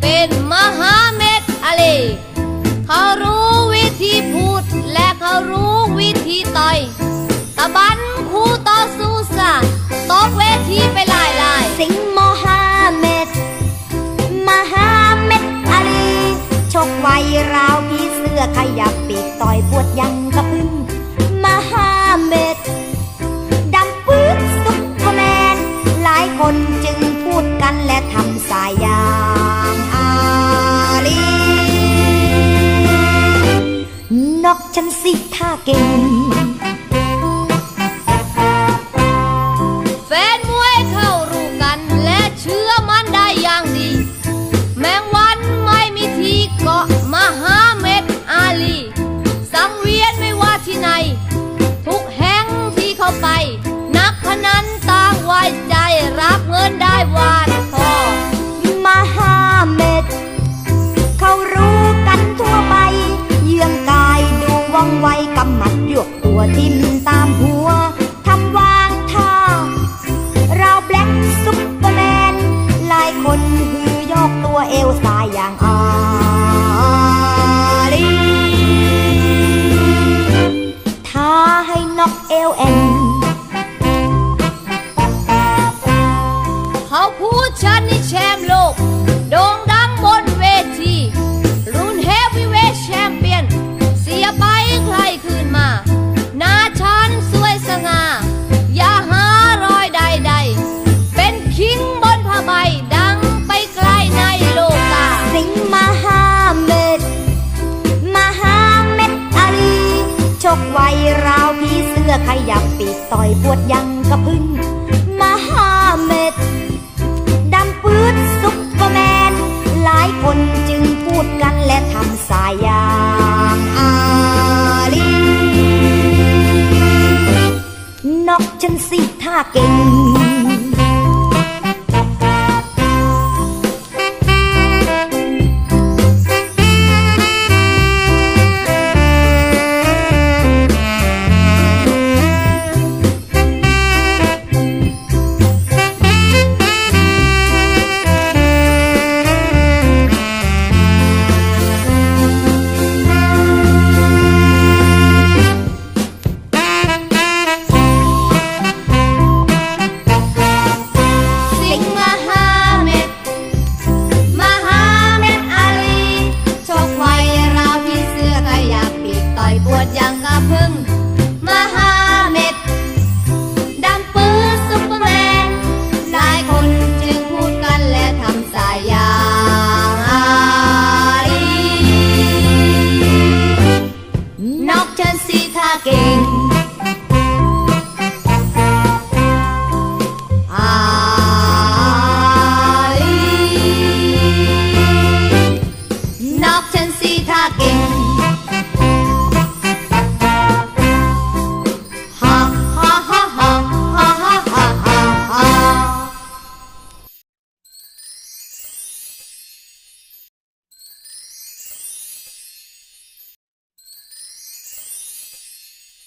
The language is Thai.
เป็นมหาเมดอะไรเขารู้วิธีพูด และเขารู้วิธีต่อย ตะบันคู่ต่อสู้ซะตกเวทีไปหลายลายสิงมหาเมดมหาเมดอะไรชกไวราวพี่เสื้อขยับปีกต่อยปวดยังกระพึ่งมหาเมดดำปื๊ดซุปเปอร์แมน หลายคนจึงพูดกันและทำสายยา อก ทิมตามหัวทำวางท่า เราแบล็กซุปเปอร์แมนหลายคนฮือยกตัวเอวสายอย่างอาลีท้าให้นอกเอวแอน ขยับปีกต่อยปวดยังกระพึ่งมหาเม็ดดำปื๊ดซุปเปอร์แมน หลายคนจึงพูดกันและทำสายยางอาลีนอกฉันสิท่าเก่ง